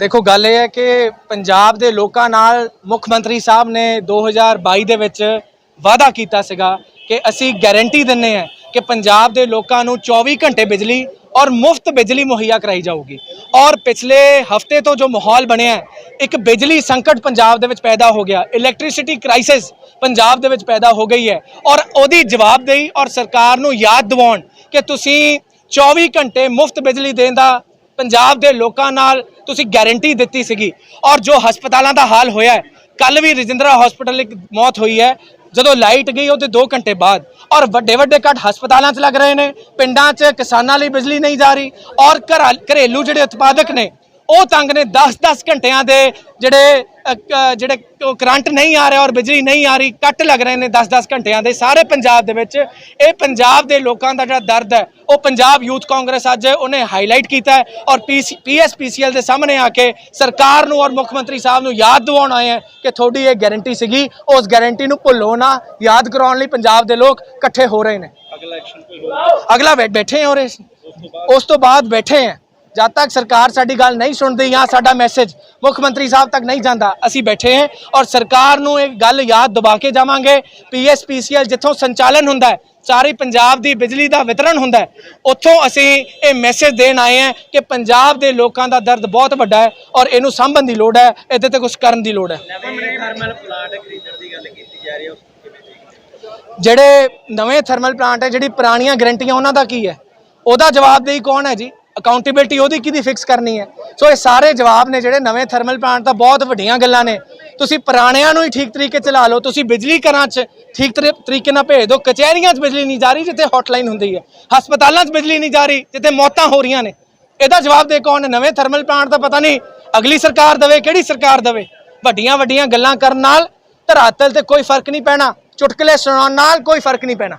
ਦੇਖੋ, ਗੱਲ ਇਹ ਹੈ ਕਿ ਪੰਜਾਬ ਦੇ ਲੋਕਾਂ ਨਾਲ ਮੁੱਖ ਮੰਤਰੀ ਸਾਹਿਬ ਨੇ 2022 ਦੇ ਵਿੱਚ ਵਾਅਦਾ ਕੀਤਾ ਸੀਗਾ ਕਿ ਅਸੀਂ ਗਾਰੰਟੀ ਦਿੰਨੇ ਆ ਕਿ ਪੰਜਾਬ ਦੇ ਲੋਕਾਂ ਨੂੰ 24 ਘੰਟੇ ਬਿਜਲੀ ਔਰ ਮੁਫਤ ਬਿਜਲੀ ਮੁਹੱਈਆ ਕਰਾਈ ਜਾਊਗੀ। ਔਰ ਪਿਛਲੇ ਹਫ਼ਤੇ ਤੋਂ ਜੋ ਮਾਹੌਲ ਬਣਿਆ ਇੱਕ ਬਿਜਲੀ ਸੰਕਟ ਪੰਜਾਬ ਦੇ ਵਿੱਚ ਪੈਦਾ ਹੋ ਗਿਆ। ਇਲੈਕਟ੍ਰਿਸਿਟੀ ਕ੍ਰਾਈਸਿਸ ਪੰਜਾਬ ਦੇ ਵਿੱਚ ਪੈਦਾ ਹੋ ਗਈ ਹੈ। ਔਰ ਉਹਦੀ ਜਵਾਬਦੇਹੀ ਔਰ ਸਰਕਾਰ ਨੂੰ ਯਾਦ ਦਿਵਾਉਣ ਕਿ ਤੁਸੀਂ 24 ਘੰਟੇ ਮੁਫਤ ਬਿਜਲੀ ਦੇਣ ਦਾ ਪੰਜਾਬ ਦੇ ਲੋਕਾਂ ਨਾਲ ਤੁਸੀਂ ਗਾਰੰਟੀ ਦਿੱਤੀ ਸੀਗੀ। ਔਰ ਜੋ ਹਸਪਤਾਲਾਂ ਦਾ ਹਾਲ ਹੋਇਆ ਹੈ ਕੱਲ ਵੀ ਰਜਿੰਦਰਾ ਹਸਪੀਟਲ ਇੱਕ ਮੌਤ ਹੋਈ ਹੈ, ਜਦੋਂ ਲਾਈਟ ਗਈ ਉਹਦੇ 2 ਘੰਟੇ ਬਾਅਦ। ਔਰ ਵੱਡੇ ਵੱਡੇ ਕੱਟ ਹਸਪਤਾਲਾਂ 'ਚ ਲੱਗ ਰਹੇ ਨੇ, ਪਿੰਡਾਂ 'ਚ ਕਿਸਾਨਾਂ ਲਈ ਬਿਜਲੀ ਨਹੀਂ ਜਾ ਰਹੀ, ਔਰ ਘਰਾਂ ਘਰੇਲੂ ਜਿਹੜੇ ਉਤਪਾਦਕ ਨੇ ਉਹ ਤੰਗ ਨੇ 10-10 ਘੰਟਿਆਂ ਦੇ ਜਿਹੜੇ ਜਿਹੜੇ ਕਰੰਟ ਨਹੀਂ ਆ ਰਿਹਾ ਔਰ ਬਿਜਲੀ ਨਹੀਂ ਆ ਰਹੀ ਕੱਟ ਲੱਗ ਰਹੇ ਨੇ 10-10 ਘੰਟਿਆਂ ਦੇ। ਸਾਰੇ ਪੰਜਾਬ ਦੇ ਵਿੱਚ ਇਹ ਪੰਜਾਬ ਦੇ ਲੋਕਾਂ ਦਾ ਜਿਹੜਾ ਦਰਦ ਹੈ ਉਹ ਪੰਜਾਬ ਯੂਥ ਕਾਂਗਰਸ ਅੱਜ ਉਹਨੇ ਹਾਈਲਾਈਟ ਕੀਤਾ ਹੈ ਔਰ ਪੀਐਸਪੀਸੀਐਲ ਦੇ ਸਾਹਮਣੇ ਆ ਕੇ ਸਰਕਾਰ ਨੂੰ ਔਰ ਮੁੱਖ ਮੰਤਰੀ ਸਾਹਿਬ ਨੂੰ ਯਾਦ ਦਿਵਾਉਣ ਆਏ ਹੈ ਕਿ ਤੁਹਾਡੀ ਇਹ ਗਾਰੰਟੀ ਸੀਗੀ। ਉਸ ਗਾਰੰਟੀ ਨੂੰ ਭੁੱਲੋ ਨਾ। ਯਾਦ ਕਰਾਉਣ ਲਈ ਪੰਜਾਬ ਦੇ ਲੋਕ ਇਕੱਠੇ ਹੋ ਰਹੇ ਨੇ। ਅਗਲਾ ਐਕਸ਼ਨ ਕੋਈ ਹੋਊਗਾ ਅਗਲਾ ਬੈਠੇ ਹੋ ਰਹੇ ਉਸ ਤੋਂ ਬਾਅਦ ਬੈਠੇ ਆ ਜਦ ਤੱਕ ਸਰਕਾਰ ਸਾਡੀ ਗੱਲ ਨਹੀਂ ਸੁਣਦੀ ਜਾਂ ਸਾਡਾ ਮੈਸੇਜ ਮੁੱਖ ਮੰਤਰੀ ਸਾਹਿਬ ਤੱਕ ਨਹੀਂ ਜਾਂਦਾ, ਅਸੀਂ ਬੈਠੇ ਹਾਂ ਔਰ ਸਰਕਾਰ ਨੂੰ ਇਹ ਗੱਲ ਯਾਦ ਦਿਵਾ ਕੇ ਜਾਵਾਂਗੇ। ਪੀਐਸਪੀਸੀਐਲ ਜਿੱਥੋਂ ਸੰਚਾਲਨ ਹੁੰਦਾ ਹੈ, ਸਾਰੇ ਪੰਜਾਬ ਦੀ ਬਿਜਲੀ ਦਾ ਵਿਤਰਨ ਹੁੰਦਾ ਉੱਥੋਂ ਅਸੀਂ ਇਹ ਮੈਸੇਜ ਦੇਣ ਆਏ ਹਾਂ ਕਿ ਪੰਜਾਬ ਦੇ ਲੋਕਾਂ ਦਾ ਦਰਦ ਬਹੁਤ ਵੱਡਾ ਹੈ ਔਰ ਇਹਨੂੰ ਸਾਂਭਣ ਦੀ ਲੋੜ ਹੈ, ਇਹਦੇ ਤੇ ਕੁਝ ਕਰਨ ਦੀ ਲੋੜ ਹੈ। ਜਿਹੜੇ ਨਵੇਂ ਥਰਮਲ ਪਲਾਂਟ ਹੈ, ਜਿਹੜੀ ਪੁਰਾਣੀਆਂ ਗਰੰਟੀਆਂ ਉਹਨਾਂ ਦਾ ਕੀ ਹੈ? ਉਹਦਾ ਜਵਾਬਦੇਹੀ ਕੌਣ ਹੈ ਜੀ? ਅਕਾਊਂਟੇਬਿਲਟੀ ਉਹਦੀ ਕਿਹਦੀ ਫਿਕਸ ਕਰਨੀ ਹੈ? ਸੋ ਇਹ ਸਾਰੇ ਜਵਾਬ ਨੇ ਜਿਹੜੇ ਨਵੇਂ ਥਰਮਲ ਪਲਾਂਟ ਦਾ ਬਹੁਤ ਵੱਡੀਆਂ ਗੱਲਾਂ ਨੇ। ਤੁਸੀਂ ਪੁਰਾਣਿਆਂ ਨੂੰ ਹੀ ਠੀਕ ਤਰੀਕੇ ਚਲਾ ਲਓ, ਤੁਸੀਂ ਬਿਜਲੀ ਘਰਾਂ 'ਚ ਠੀਕ ਤਰੀ- ਤਰੀਕੇ ਨਾਲ ਭੇਜ ਦਿਓ, ਕਚਹਿਰੀਆਂ 'ਚ ਬਿਜਲੀ ਨਹੀਂ ਜਾ ਰਹੀ ਜਿੱਥੇ ਹੌਟਲਾਈਨ ਹੁੰਦੀ ਹੈ। ਹਸਪਤਾਲਾਂ 'ਚ ਬਿਜਲੀ ਨਹੀਂ ਜਾ ਰਹੀ ਜਿੱਥੇ ਮੌਤਾਂ ਹੋ ਰਹੀਆਂ ਨੇ। ਇਹਦਾ ਜਵਾਬ ਦੇ ਕੌਣ ਨਵੇਂ ਥਰਮਲ ਪਲਾਂਟ ਦਾ ਪਤਾ ਨਹੀਂ। ਅਗਲੀ ਸਰਕਾਰ ਦੇਵੇ, ਕਿਹੜੀ ਸਰਕਾਰ ਦੇਵੇ? ਵੱਡੀਆਂ ਵੱਡੀਆਂ ਗੱਲਾਂ ਕਰਨ ਨਾਲ ਧਰਾਤਲ ਤੇ ਕੋਈ ਫ਼ਰਕ ਨਹੀਂ ਪੈਣਾ। ਚੁਟਕਲੇ ਸੁਣਾਉਣ ਨਾਲ ਕੋਈ ਫ਼ਰਕ ਨਹੀਂ ਪੈਣਾ।